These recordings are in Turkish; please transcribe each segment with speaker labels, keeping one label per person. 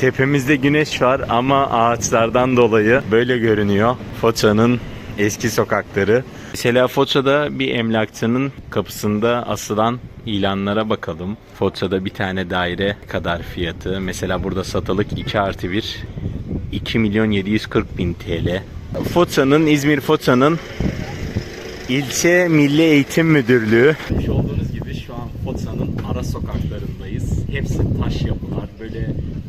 Speaker 1: Tepemizde güneş var ama ağaçlardan dolayı böyle görünüyor Foça'nın eski sokakları. Mesela Foça'da bir emlakçının kapısında asılan ilanlara bakalım. Foça'da bir tane daire kadar fiyatı. Mesela burada satılık 2 artı 1 2 milyon 740 bin TL. Foça'nın, İzmir Foça'nın İlçe Milli Eğitim Müdürlüğü. Görmüş olduğunuz gibi şu an Foça'nın ara sokaklarındayız. Hepsi taş yapılar.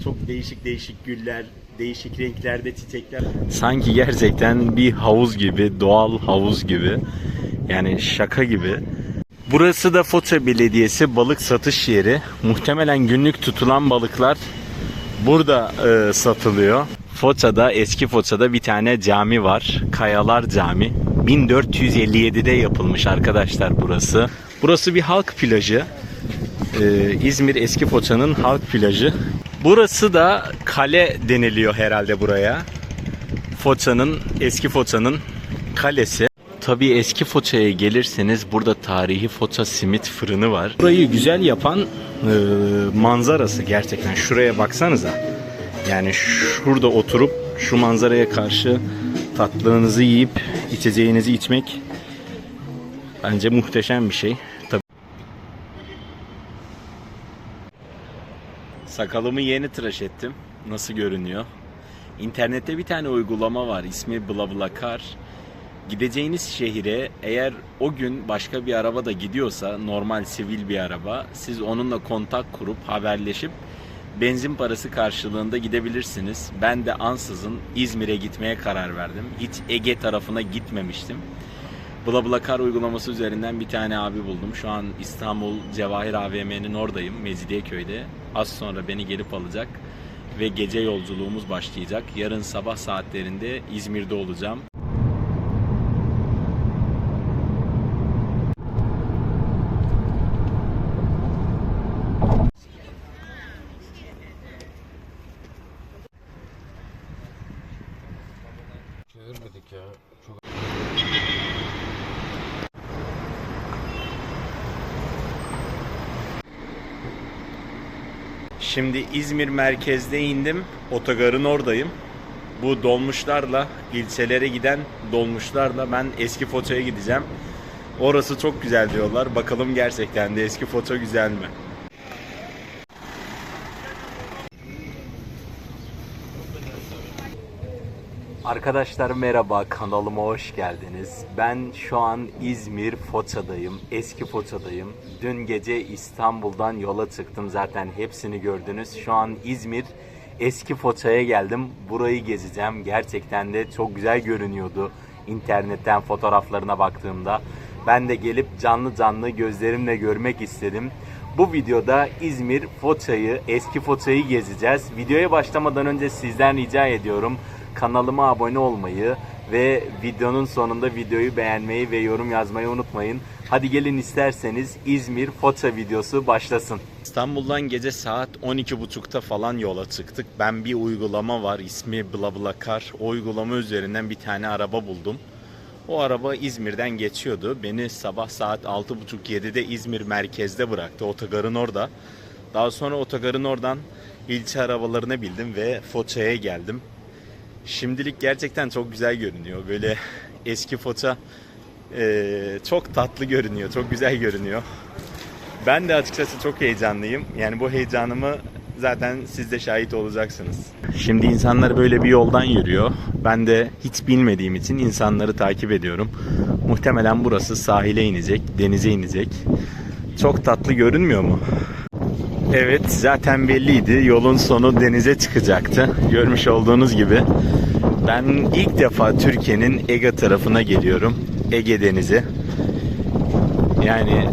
Speaker 1: Çok değişik değişik güller, değişik renklerde çiçekler. Sanki gerçekten bir havuz gibi, doğal havuz gibi. Yani şaka gibi. Burası da Foça Belediyesi balık satış yeri. Muhtemelen günlük tutulan balıklar burada e, satılıyor. Foça'da, eski Foça'da bir tane cami var. Kayalar Cami. 1457'de yapılmış arkadaşlar burası. Burası bir halk plajı. Ee, İzmir Eski Foça'nın halk plajı. Burası da kale deniliyor herhalde buraya. Foça'nın, Eski Foça'nın kalesi. Tabii eski Foça'ya gelirseniz burada tarihi Foça simit fırını var. Burayı güzel yapan e, manzarası gerçekten. Şuraya baksanıza. Yani şurada oturup şu manzaraya karşı tatlınızı yiyip içeceğinizi içmek bence muhteşem bir şey. Tabii. Sakalımı yeni tıraş ettim. Nasıl görünüyor? İnternette bir tane uygulama var. İsmi BlaBlaCar. Gideceğiniz şehire eğer o gün başka bir araba da gidiyorsa normal sivil bir araba siz onunla kontak kurup haberleşip benzin parası karşılığında gidebilirsiniz. Ben de ansızın İzmir'e gitmeye karar verdim. Hiç Ege tarafına gitmemiştim. BlaBlaCar uygulaması üzerinden bir tane abi buldum. Şu an İstanbul Cevahir AVM'nin oradayım Mecidiyeköy'de. Az sonra beni gelip alacak ve gece yolculuğumuz başlayacak. Yarın sabah saatlerinde İzmir'de olacağım.
Speaker 2: Çevirmedik ya. Çok
Speaker 1: Şimdi İzmir merkezde indim. Otogarın oradayım. Bu dolmuşlarla, ilçelere giden dolmuşlarla ben eski Foça'ya gideceğim. Orası çok güzel diyorlar. Bakalım gerçekten de eski Foça güzel mi? Arkadaşlar merhaba kanalıma hoş geldiniz. Ben şu an İzmir Foça'dayım. Eski Foça'dayım. Dün gece İstanbul'dan yola çıktım zaten hepsini gördünüz. Şu an İzmir Eski Foça'ya geldim. Burayı gezeceğim. Gerçekten de çok güzel görünüyordu internetten fotoğraflarına baktığımda. Ben de gelip canlı canlı gözlerimle görmek istedim. Bu videoda İzmir Foça'yı, eski Foça'yı gezeceğiz. Videoya başlamadan önce sizden rica ediyorum kanalıma abone olmayı ve videonun sonunda videoyu beğenmeyi ve yorum yazmayı unutmayın. Hadi gelin isterseniz İzmir Foça videosu başlasın. İstanbul'dan gece saat 12.30'da falan yola çıktık. Ben bir uygulama var ismi BlaBlaCar. O uygulama üzerinden bir tane araba buldum. O araba İzmir'den geçiyordu. Beni sabah saat 6.30-7'de İzmir merkezde bıraktı. Otogarın orada. Daha sonra otogarın oradan ilçe arabalarına bildim ve Foça'ya geldim. Şimdilik gerçekten çok güzel görünüyor. Böyle eski Foça eee, çok tatlı görünüyor. Çok güzel görünüyor. Ben de açıkçası çok heyecanlıyım. Yani bu heyecanımı zaten siz de şahit olacaksınız. Şimdi insanlar böyle bir yoldan yürüyor. Ben de hiç bilmediğim için insanları takip ediyorum. Muhtemelen burası sahile inecek, denize inecek. Çok tatlı görünmüyor mu? Evet zaten belliydi. Yolun sonu denize çıkacaktı. Görmüş olduğunuz gibi. Ben ilk defa Türkiye'nin Ege tarafına geliyorum. Ege Denizi. Yani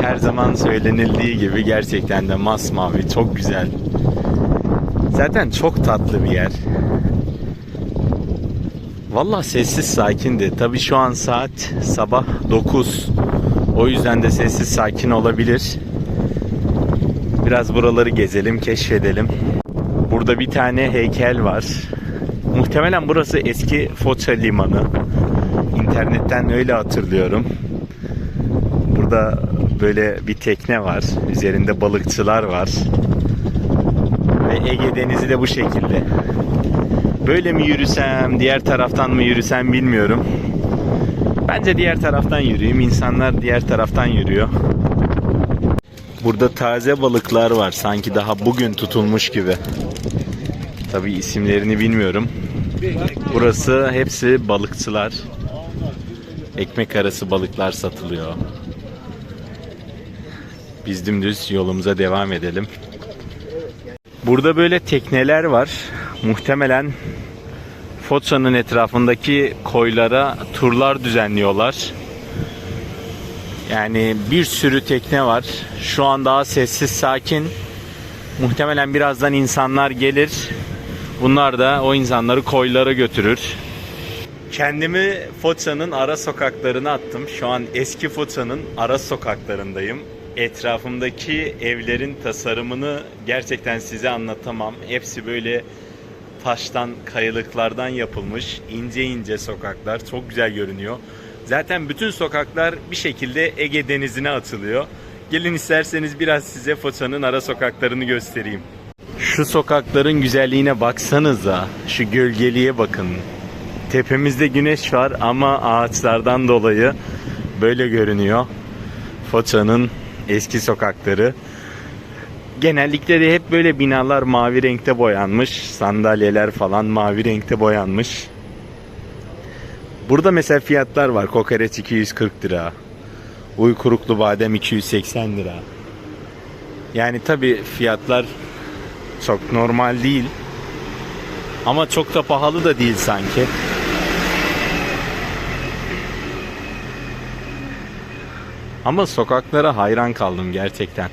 Speaker 1: her zaman söylenildiği gibi gerçekten de masmavi, çok güzel. Zaten çok tatlı bir yer. Valla sessiz sakindi. Tabi şu an saat sabah 9. O yüzden de sessiz sakin olabilir. Biraz buraları gezelim, keşfedelim. Burada bir tane heykel var. Muhtemelen burası eski Foça limanı. İnternetten öyle hatırlıyorum. Burada böyle bir tekne var. Üzerinde balıkçılar var. Ve Ege Denizi de bu şekilde. Böyle mi yürüsem, diğer taraftan mı yürüsem bilmiyorum. Bence diğer taraftan yürüyeyim. İnsanlar diğer taraftan yürüyor. Burada taze balıklar var. Sanki daha bugün tutulmuş gibi. Tabii isimlerini bilmiyorum. Burası hepsi balıkçılar. Ekmek arası balıklar satılıyor. Biz dümdüz yolumuza devam edelim. Burada böyle tekneler var. Muhtemelen Foça'nın etrafındaki koylara turlar düzenliyorlar. Yani bir sürü tekne var. Şu an daha sessiz sakin. Muhtemelen birazdan insanlar gelir. Bunlar da o insanları koylara götürür. Kendimi Foça'nın ara sokaklarına attım. Şu an eski Foça'nın ara sokaklarındayım. Etrafımdaki evlerin tasarımını gerçekten size anlatamam. Hepsi böyle taştan, kayalıklardan yapılmış ince ince sokaklar. Çok güzel görünüyor. Zaten bütün sokaklar bir şekilde Ege Denizi'ne atılıyor. Gelin isterseniz biraz size Foça'nın ara sokaklarını göstereyim. Şu sokakların güzelliğine baksanıza. Şu gölgeliğe bakın. Tepemizde güneş var ama ağaçlardan dolayı böyle görünüyor. Foça'nın eski sokakları. Genellikle de hep böyle binalar mavi renkte boyanmış. Sandalyeler falan mavi renkte boyanmış. Burada mesela fiyatlar var. Kokoreç 240 lira. Uykuruklu badem 280 lira. Yani tabi fiyatlar çok normal değil. Ama çok da pahalı da değil sanki. Ama sokaklara hayran kaldım gerçekten.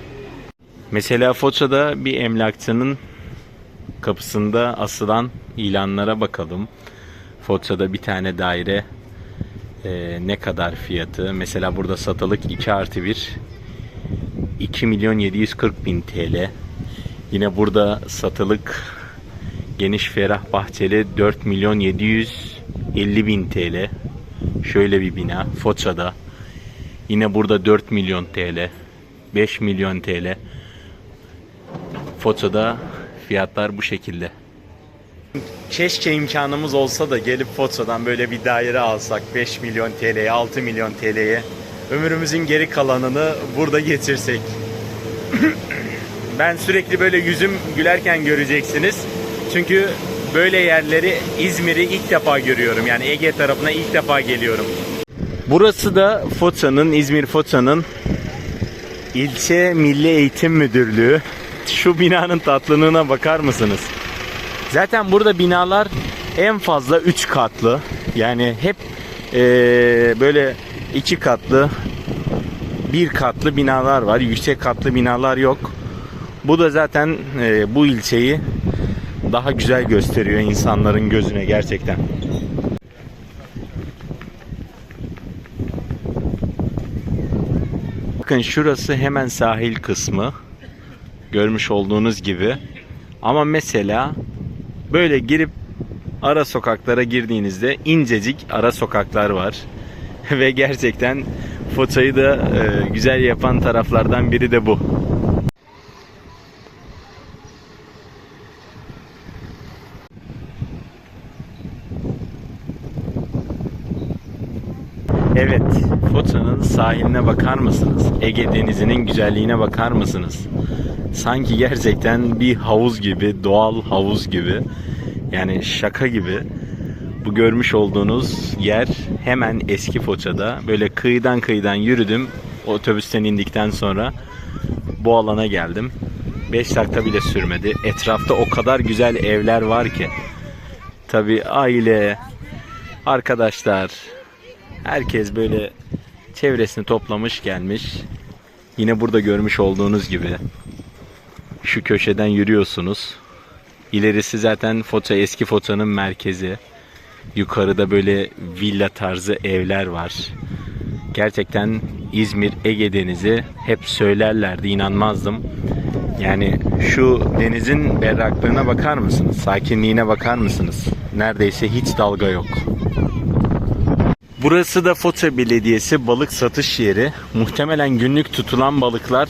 Speaker 1: Mesela Foça'da bir emlakçının kapısında asılan ilanlara bakalım. Foça'da bir tane daire e, ne kadar fiyatı? Mesela burada satılık 2 artı 1 2 milyon 740 bin TL. Yine burada satılık geniş ferah bahçeli 4 milyon 750 bin TL. Şöyle bir bina Foça'da. Yine burada 4 milyon TL. 5 milyon TL. Foça'da fiyatlar bu şekilde. Keşke imkanımız olsa da gelip Foça'dan böyle bir daire alsak 5 milyon TL'ye 6 milyon TL'ye ömrümüzün geri kalanını burada geçirsek. ben sürekli böyle yüzüm gülerken göreceksiniz. Çünkü böyle yerleri İzmir'i ilk defa görüyorum. Yani Ege tarafına ilk defa geliyorum. Burası da Foça'nın, İzmir Foça'nın ilçe Milli Eğitim Müdürlüğü. Şu binanın tatlılığına bakar mısınız? Zaten burada binalar en fazla 3 katlı. Yani hep eee, böyle 2 katlı, bir katlı binalar var. Yüksek katlı binalar yok. Bu da zaten eee, bu ilçeyi daha güzel gösteriyor insanların gözüne gerçekten. Bakın şurası hemen sahil kısmı. Görmüş olduğunuz gibi. Ama mesela böyle girip ara sokaklara girdiğinizde incecik ara sokaklar var. Ve gerçekten Foça'yı da e, güzel yapan taraflardan biri de bu. Evet, Foça'nın sahiline bakar mısınız? Ege Denizi'nin güzelliğine bakar mısınız? Sanki gerçekten bir havuz gibi, doğal havuz gibi. Yani şaka gibi. Bu görmüş olduğunuz yer hemen eski Foça'da. Böyle kıyıdan kıyıdan yürüdüm. Otobüsten indikten sonra bu alana geldim. 5 dakika bile sürmedi. Etrafta o kadar güzel evler var ki. Tabi aile, arkadaşlar, Herkes böyle çevresini toplamış gelmiş. Yine burada görmüş olduğunuz gibi şu köşeden yürüyorsunuz. İlerisi zaten Foça eski Foça'nın merkezi. Yukarıda böyle villa tarzı evler var. Gerçekten İzmir Ege Denizi hep söylerlerdi inanmazdım. Yani şu denizin berraklığına bakar mısınız? Sakinliğine bakar mısınız? Neredeyse hiç dalga yok. Burası da Foça Belediyesi balık satış yeri. Muhtemelen günlük tutulan balıklar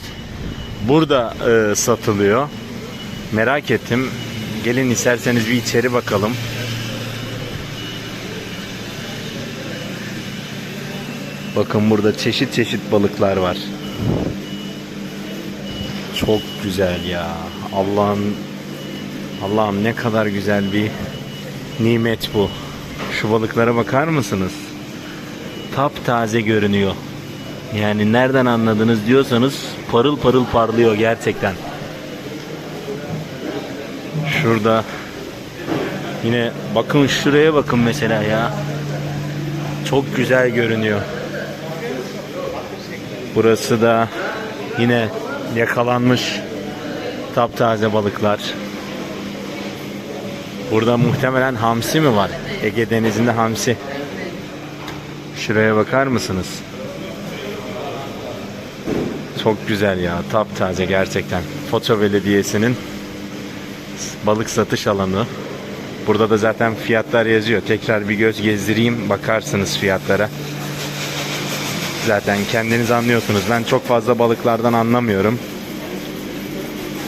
Speaker 1: burada e, satılıyor. Merak ettim. Gelin isterseniz bir içeri bakalım. Bakın burada çeşit çeşit balıklar var. Çok güzel ya. Allah'ım Allah'ım ne kadar güzel bir nimet bu. Şu balıklara bakar mısınız? Taptaze görünüyor. Yani nereden anladınız diyorsanız parıl parıl parlıyor gerçekten. Şurada yine bakın şuraya bakın mesela ya. Çok güzel görünüyor. Burası da yine yakalanmış taptaze balıklar. Burada muhtemelen hamsi mi var? Ege Denizi'nde hamsi. Şuraya bakar mısınız? Çok güzel ya. Taptaze gerçekten. Foça Belediyesi'nin balık satış alanı. Burada da zaten fiyatlar yazıyor. Tekrar bir göz gezdireyim. Bakarsınız fiyatlara. Zaten kendiniz anlıyorsunuz. Ben çok fazla balıklardan anlamıyorum.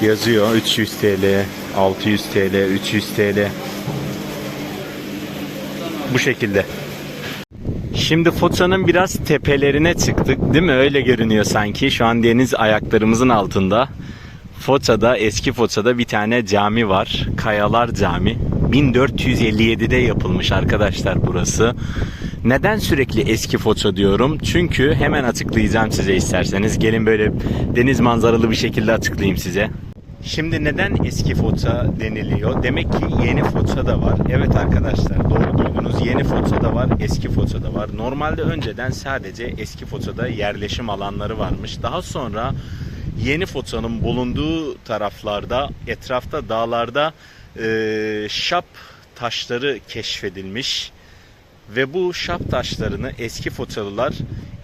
Speaker 1: Yazıyor 300 TL, 600 TL, 300 TL. Bu şekilde. Şimdi Foça'nın biraz tepelerine çıktık değil mi? Öyle görünüyor sanki. Şu an deniz ayaklarımızın altında. Foça'da, eski Foça'da bir tane cami var. Kayalar Cami. 1457'de yapılmış arkadaşlar burası. Neden sürekli eski Foça diyorum? Çünkü hemen açıklayacağım size isterseniz. Gelin böyle deniz manzaralı bir şekilde açıklayayım size. Şimdi neden eski Foça deniliyor? Demek ki yeni Foça da var. Evet arkadaşlar doğru duydunuz. Yeni Foça da var, eski Foça da var. Normalde önceden sadece eski Foça'da yerleşim alanları varmış. Daha sonra yeni Foça'nın bulunduğu taraflarda, etrafta dağlarda e, şap taşları keşfedilmiş. Ve bu şap taşlarını eski Foçalılar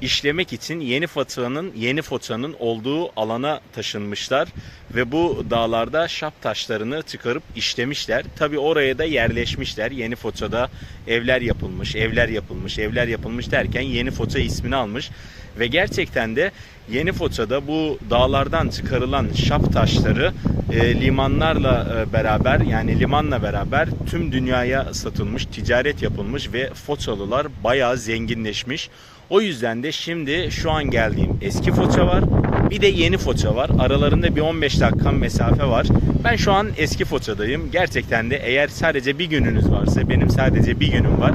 Speaker 1: işlemek için yeni Foça'nın yeni Foça'nın olduğu alana taşınmışlar ve bu dağlarda şap taşlarını çıkarıp işlemişler. Tabi oraya da yerleşmişler. Yeni Foça'da evler yapılmış, evler yapılmış, evler yapılmış derken Yeni Foça ismini almış ve gerçekten de Yeni Foça'da bu dağlardan çıkarılan şap taşları e, limanlarla e, beraber yani limanla beraber tüm dünyaya satılmış, ticaret yapılmış ve Foçalılar bayağı zenginleşmiş. O yüzden de şimdi şu an geldiğim eski Foça var. Bir de yeni Foça var. Aralarında bir 15 dakika mesafe var. Ben şu an eski Foça'dayım. Gerçekten de eğer sadece bir gününüz varsa benim sadece bir günüm var.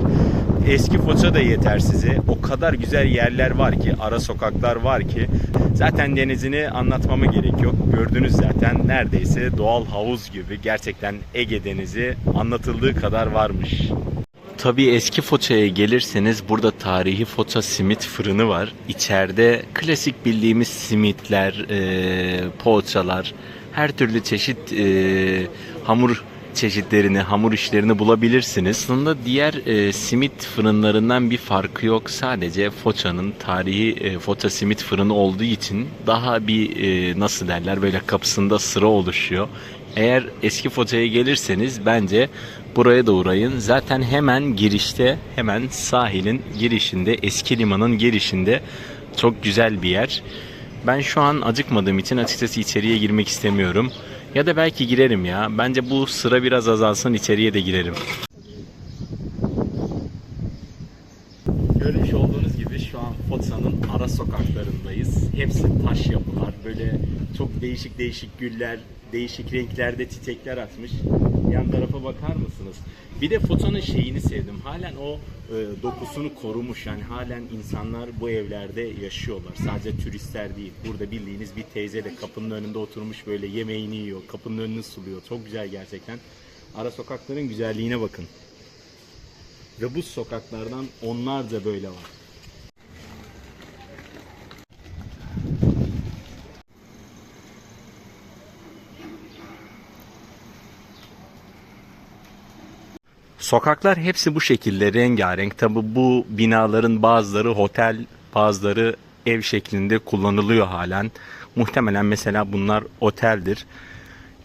Speaker 1: Eski Foça da yeter size. O kadar güzel yerler var ki, ara sokaklar var ki. Zaten denizini anlatmama gerek yok. Gördünüz zaten neredeyse doğal havuz gibi. Gerçekten Ege Denizi anlatıldığı kadar varmış. Tabii eski Foça'ya gelirseniz burada tarihi Foça simit fırını var. İçeride klasik bildiğimiz simitler, e, poğaçalar, her türlü çeşit e, hamur çeşitlerini, hamur işlerini bulabilirsiniz. Aslında diğer e, simit fırınlarından bir farkı yok. Sadece Foça'nın tarihi e, Foça simit fırını olduğu için daha bir e, nasıl derler böyle kapısında sıra oluşuyor. Eğer eski Foça'ya gelirseniz bence buraya da uğrayın. Zaten hemen girişte, hemen sahilin girişinde, eski limanın girişinde çok güzel bir yer. Ben şu an acıkmadığım için açıkçası içeriye girmek istemiyorum. Ya da belki girerim ya. Bence bu sıra biraz azalsın içeriye de girerim. Görmüş olduğunuz gibi şu an Foça'nın ara sokaklarındayız. Hepsi taş yapılar. Böyle çok değişik değişik güller, değişik renklerde çiçekler atmış. Yan tarafa bakar mısınız? Bir de Foça'nın şeyini sevdim. Halen o e, dokusunu korumuş. Yani halen insanlar bu evlerde yaşıyorlar. Sadece turistler değil. Burada bildiğiniz bir teyze de kapının önünde oturmuş böyle yemeğini yiyor. Kapının önünü suluyor. Çok güzel gerçekten. Ara sokakların güzelliğine bakın. Ve bu sokaklardan onlarca böyle var. Sokaklar hepsi bu şekilde rengarenk. Tabi bu binaların bazıları otel, bazıları ev şeklinde kullanılıyor halen. Muhtemelen mesela bunlar oteldir.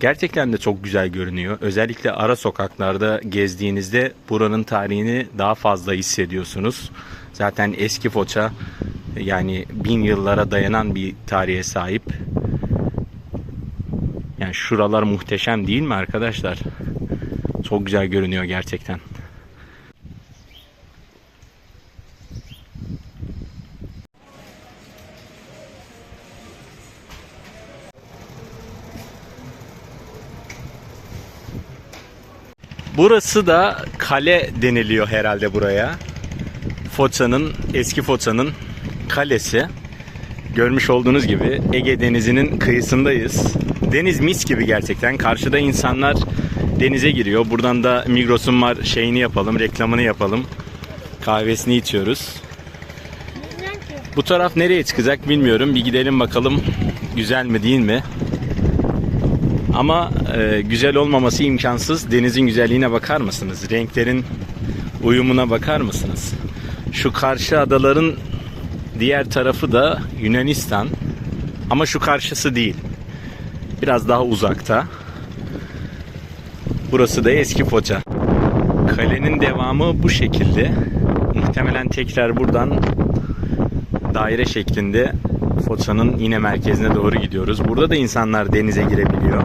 Speaker 1: Gerçekten de çok güzel görünüyor. Özellikle ara sokaklarda gezdiğinizde buranın tarihini daha fazla hissediyorsunuz. Zaten eski Foça yani bin yıllara dayanan bir tarihe sahip. Yani şuralar muhteşem değil mi arkadaşlar? Çok güzel görünüyor gerçekten. Burası da kale deniliyor herhalde buraya. Foça'nın, eski Foça'nın kalesi. Görmüş olduğunuz gibi Ege Denizi'nin kıyısındayız. Deniz mis gibi gerçekten. Karşıda insanlar denize giriyor. Buradan da Migros'un var şeyini yapalım, reklamını yapalım. Kahvesini içiyoruz. Bu taraf nereye çıkacak bilmiyorum. Bir gidelim bakalım güzel mi değil mi? Ama e, güzel olmaması imkansız. Denizin güzelliğine bakar mısınız? Renklerin uyumuna bakar mısınız? Şu karşı adaların diğer tarafı da Yunanistan. Ama şu karşısı değil. Biraz daha uzakta. Burası da eski Foça. Kalenin devamı bu şekilde. Muhtemelen tekrar buradan daire şeklinde Foça'nın yine merkezine doğru gidiyoruz. Burada da insanlar denize girebiliyor.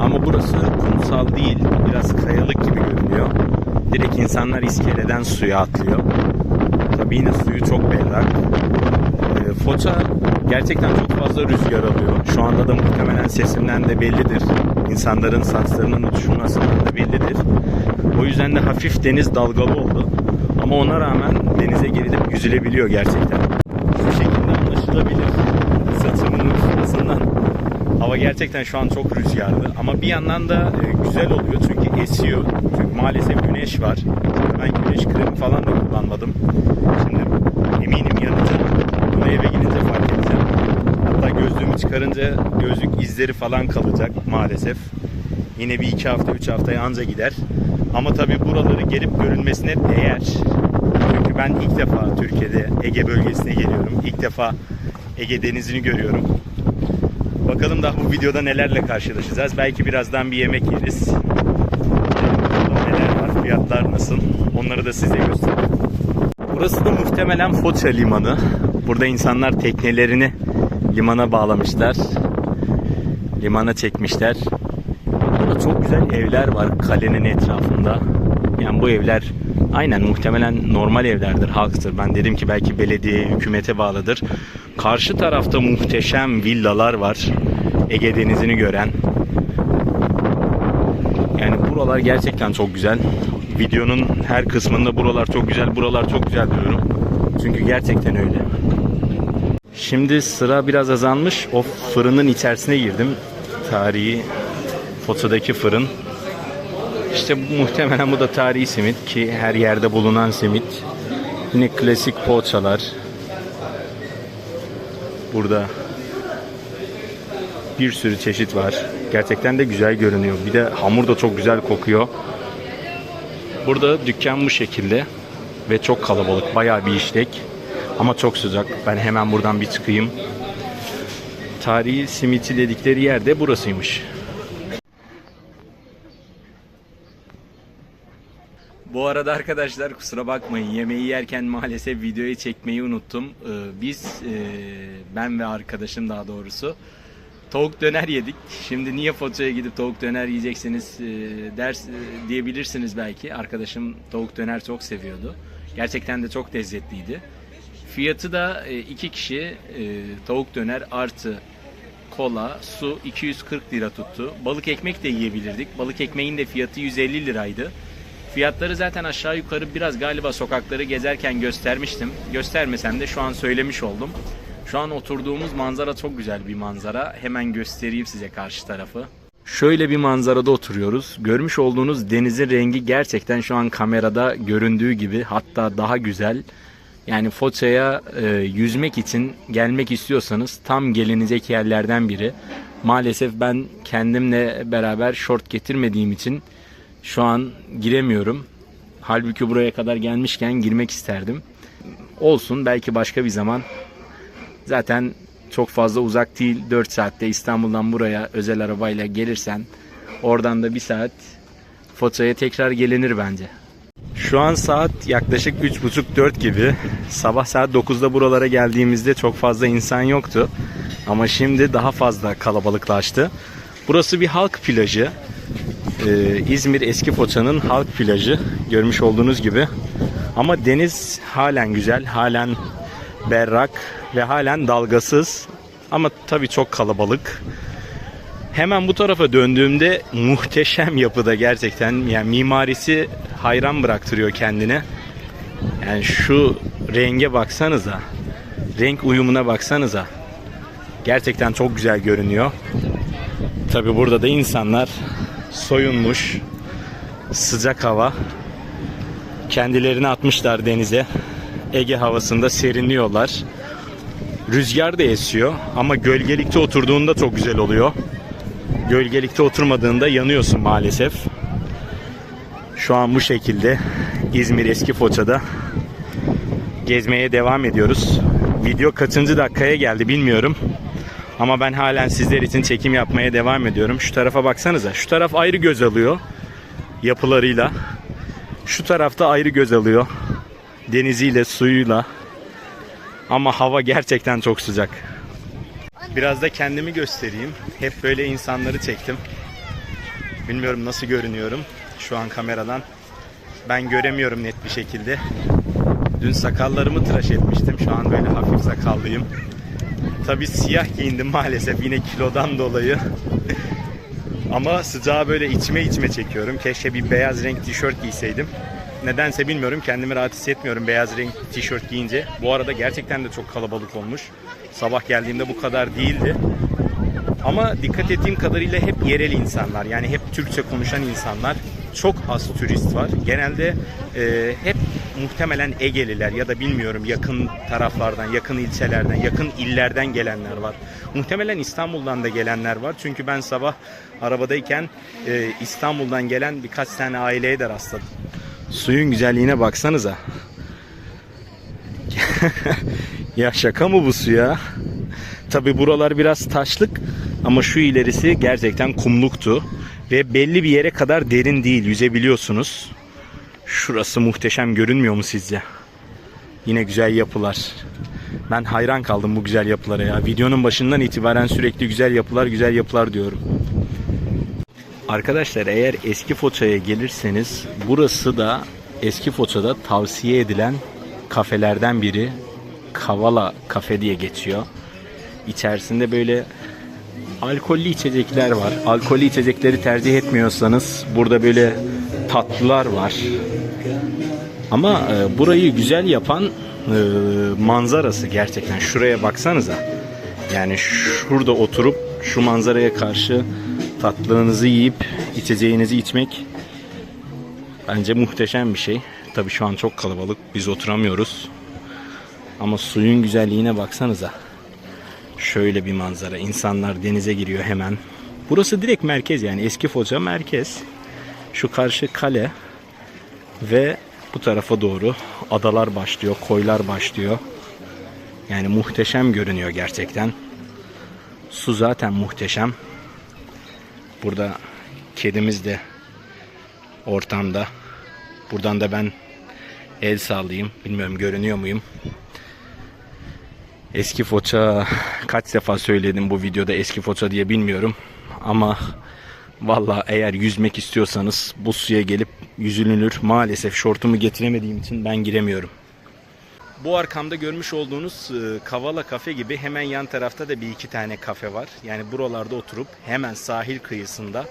Speaker 1: Ama burası kumsal değil, biraz kayalık gibi görünüyor. Direkt insanlar iskeleden suya atlıyor. Tabii yine suyu çok berrak. Ee, Foça gerçekten çok fazla rüzgar alıyor. Şu anda da muhtemelen sesimden de bellidir. İnsanların saçlarının uçuşmasından da bellidir. O yüzden de hafif deniz dalgalı oldu. Ama ona rağmen denize girilip yüzülebiliyor gerçekten. Şu şekilde anlaşılabilir. Saçımın uçuşmasından. Hava gerçekten şu an çok rüzgarlı ama bir yandan da e, güzel oluyor çünkü esiyor. Çünkü maalesef güneş var. Ben güneş kremi falan da kullanmadım. Şimdi eminim yanacak. Bunu eve gidince fark gözlüğümü çıkarınca gözlük izleri falan kalacak maalesef. Yine bir iki hafta, üç haftaya anca gider. Ama tabii buraları gelip görülmesine değer. Çünkü ben ilk defa Türkiye'de Ege bölgesine geliyorum. İlk defa Ege denizini görüyorum. Bakalım daha bu videoda nelerle karşılaşacağız. Belki birazdan bir yemek yeriz. Neler var, fiyatlar nasıl. Onları da size göstereyim. Burası da muhtemelen Foça limanı. Burada insanlar teknelerini limana bağlamışlar. Limana çekmişler. Burada çok güzel evler var kalenin etrafında. Yani bu evler aynen muhtemelen normal evlerdir, halktır. Ben dedim ki belki belediye, hükümete bağlıdır. Karşı tarafta muhteşem villalar var. Ege Denizi'ni gören. Yani buralar gerçekten çok güzel. Videonun her kısmında buralar çok güzel, buralar çok güzel diyorum. Çünkü gerçekten öyle. Şimdi sıra biraz azalmış. O fırının içerisine girdim. Tarihi Foto'daki fırın. İşte muhtemelen bu da tarihi simit ki her yerde bulunan simit. Yine klasik poğaçalar. Burada bir sürü çeşit var. Gerçekten de güzel görünüyor. Bir de hamur da çok güzel kokuyor. Burada dükkan bu şekilde ve çok kalabalık. Bayağı bir işlek. Ama çok sıcak. Ben hemen buradan bir çıkayım. Tarihi simiti dedikleri yer de burasıymış. Bu arada arkadaşlar kusura bakmayın yemeği yerken maalesef videoyu çekmeyi unuttum. Ee, Biz e, ben ve arkadaşım daha doğrusu tavuk döner yedik. Şimdi niye fotoğrafa gidip tavuk döner yiyeceksiniz e, ders e, diyebilirsiniz belki. Arkadaşım tavuk döner çok seviyordu. Gerçekten de çok lezzetliydi. Fiyatı da e, iki kişi e, tavuk döner artı kola, su 240 lira tuttu. Balık ekmek de yiyebilirdik. Balık ekmeğin de fiyatı 150 liraydı. Fiyatları zaten aşağı yukarı biraz galiba sokakları gezerken göstermiştim. Göstermesem de şu an söylemiş oldum. Şu an oturduğumuz manzara çok güzel bir manzara. Hemen göstereyim size karşı tarafı. Şöyle bir manzarada oturuyoruz. Görmüş olduğunuz denizin rengi gerçekten şu an kamerada göründüğü gibi hatta daha güzel. Yani Foça'ya e, yüzmek için gelmek istiyorsanız tam gelinecek yerlerden biri. Maalesef ben kendimle beraber şort getirmediğim için şu an giremiyorum. Halbuki buraya kadar gelmişken girmek isterdim. Olsun belki başka bir zaman. Zaten çok fazla uzak değil. 4 saatte İstanbul'dan buraya özel arabayla gelirsen oradan da bir saat Foça'ya tekrar gelinir bence. Şu an saat yaklaşık 3.30-4 gibi. Sabah saat 9'da buralara geldiğimizde çok fazla insan yoktu. Ama şimdi daha fazla kalabalıklaştı. Burası bir halk plajı. Ee, İzmir Eski Foça'nın halk plajı. Görmüş olduğunuz gibi. Ama deniz halen güzel, halen berrak ve halen dalgasız. Ama tabii çok kalabalık. Hemen bu tarafa döndüğümde muhteşem yapıda gerçekten yani mimarisi hayran bıraktırıyor kendine. Yani şu renge baksanıza. Renk uyumuna baksanıza. Gerçekten çok güzel görünüyor. Tabi burada da insanlar soyunmuş. Sıcak hava. Kendilerini atmışlar denize. Ege havasında serinliyorlar. Rüzgar da esiyor ama gölgelikte oturduğunda çok güzel oluyor. Gölgelikte oturmadığında yanıyorsun maalesef. Şu an bu şekilde İzmir Eski Foça'da gezmeye devam ediyoruz. Video kaçıncı dakikaya geldi bilmiyorum. Ama ben halen sizler için çekim yapmaya devam ediyorum. Şu tarafa baksanıza. Şu taraf ayrı göz alıyor yapılarıyla. Şu tarafta ayrı göz alıyor. Deniziyle, suyuyla. Ama hava gerçekten çok sıcak. Biraz da kendimi göstereyim. Hep böyle insanları çektim. Bilmiyorum nasıl görünüyorum şu an kameradan. Ben göremiyorum net bir şekilde. Dün sakallarımı tıraş etmiştim. Şu an böyle hafif sakallıyım. Tabi siyah giyindim maalesef yine kilodan dolayı. Ama sıcağı böyle içime içime çekiyorum. Keşke bir beyaz renk tişört giyseydim. Nedense bilmiyorum kendimi rahat hissetmiyorum beyaz renk tişört giyince. Bu arada gerçekten de çok kalabalık olmuş. Sabah geldiğimde bu kadar değildi. Ama dikkat ettiğim kadarıyla hep yerel insanlar yani hep Türkçe konuşan insanlar. Çok az turist var. Genelde e, hep muhtemelen Egeliler ya da bilmiyorum yakın taraflardan, yakın ilçelerden, yakın illerden gelenler var. Muhtemelen İstanbul'dan da gelenler var. Çünkü ben sabah arabadayken e, İstanbul'dan gelen birkaç tane aileye de rastladım. Suyun güzelliğine baksanıza. ya şaka mı bu su ya? Tabi buralar biraz taşlık ama şu ilerisi gerçekten kumluktu. Ve belli bir yere kadar derin değil yüzebiliyorsunuz. Şurası muhteşem görünmüyor mu sizce? Yine güzel yapılar. Ben hayran kaldım bu güzel yapılara ya. Videonun başından itibaren sürekli güzel yapılar güzel yapılar diyorum. Arkadaşlar eğer eski Foça'ya gelirseniz burası da eski Foça'da tavsiye edilen kafelerden biri. Kavala kafe diye geçiyor. İçerisinde böyle alkollü içecekler var. Alkollü içecekleri tercih etmiyorsanız burada böyle tatlılar var. Ama e, burayı güzel yapan e, manzarası gerçekten. Şuraya baksanıza. Yani şurada oturup şu manzaraya karşı tatlınızı yiyip içeceğinizi içmek bence muhteşem bir şey. Tabii şu an çok kalabalık. Biz oturamıyoruz. Ama suyun güzelliğine baksanıza. Şöyle bir manzara. İnsanlar denize giriyor hemen. Burası direkt merkez yani eski Foça merkez. Şu karşı kale ve bu tarafa doğru adalar başlıyor, koylar başlıyor. Yani muhteşem görünüyor gerçekten. Su zaten muhteşem. Burada kedimiz de ortamda. Buradan da ben el sallayayım. Bilmiyorum görünüyor muyum? Eski Foça kaç defa söyledim bu videoda eski Foça diye bilmiyorum. Ama valla eğer yüzmek istiyorsanız bu suya gelip yüzülünür. Maalesef şortumu getiremediğim için ben giremiyorum. Bu arkamda görmüş olduğunuz e, Kavala Kafe gibi hemen yan tarafta da bir iki tane kafe var. Yani buralarda oturup hemen sahil kıyısında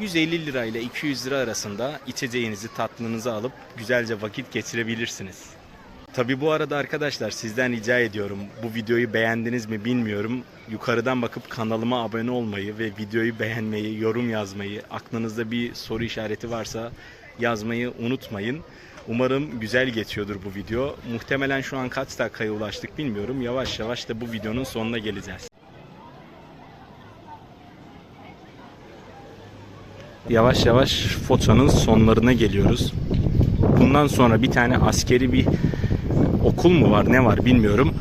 Speaker 1: 150 lira ile 200 lira arasında içeceğinizi tatlınızı alıp güzelce vakit geçirebilirsiniz. Tabi bu arada arkadaşlar sizden rica ediyorum bu videoyu beğendiniz mi bilmiyorum. Yukarıdan bakıp kanalıma abone olmayı ve videoyu beğenmeyi, yorum yazmayı, aklınızda bir soru işareti varsa yazmayı unutmayın. Umarım güzel geçiyordur bu video. Muhtemelen şu an kaç dakikaya ulaştık bilmiyorum. Yavaş yavaş da bu videonun sonuna geleceğiz. Yavaş yavaş Foça'nın sonlarına geliyoruz. Bundan sonra bir tane askeri bir okul mu var ne var bilmiyorum.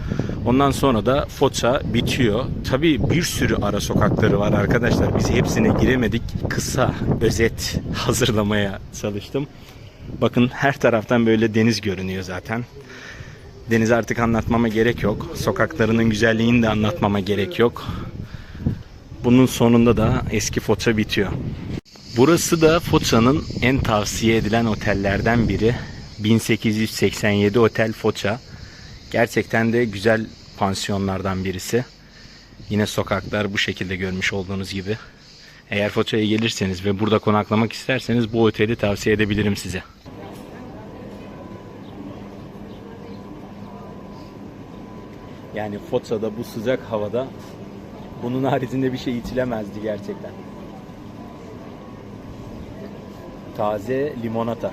Speaker 1: Ondan sonra da Foça bitiyor. Tabii bir sürü ara sokakları var arkadaşlar. Biz hepsine giremedik. Kısa özet hazırlamaya çalıştım. Bakın her taraftan böyle deniz görünüyor zaten. Deniz artık anlatmama gerek yok. Sokaklarının güzelliğini de anlatmama gerek yok. Bunun sonunda da eski Foça bitiyor. Burası da Foça'nın en tavsiye edilen otellerden biri. 1887 Otel Foça. Gerçekten de güzel pansiyonlardan birisi. Yine sokaklar bu şekilde görmüş olduğunuz gibi. Eğer Foça'ya gelirseniz ve burada konaklamak isterseniz bu oteli tavsiye edebilirim size. Yani Foça'da bu sıcak havada bunun haricinde bir şey içilemezdi gerçekten. Taze limonata.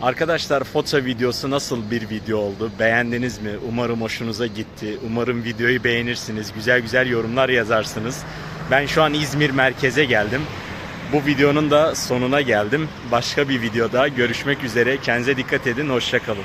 Speaker 1: Arkadaşlar Foça videosu nasıl bir video oldu? Beğendiniz mi? Umarım hoşunuza gitti. Umarım videoyu beğenirsiniz. Güzel güzel yorumlar yazarsınız. Ben şu an İzmir merkeze geldim. Bu videonun da sonuna geldim. Başka bir videoda görüşmek üzere. Kendinize dikkat edin. Hoşçakalın.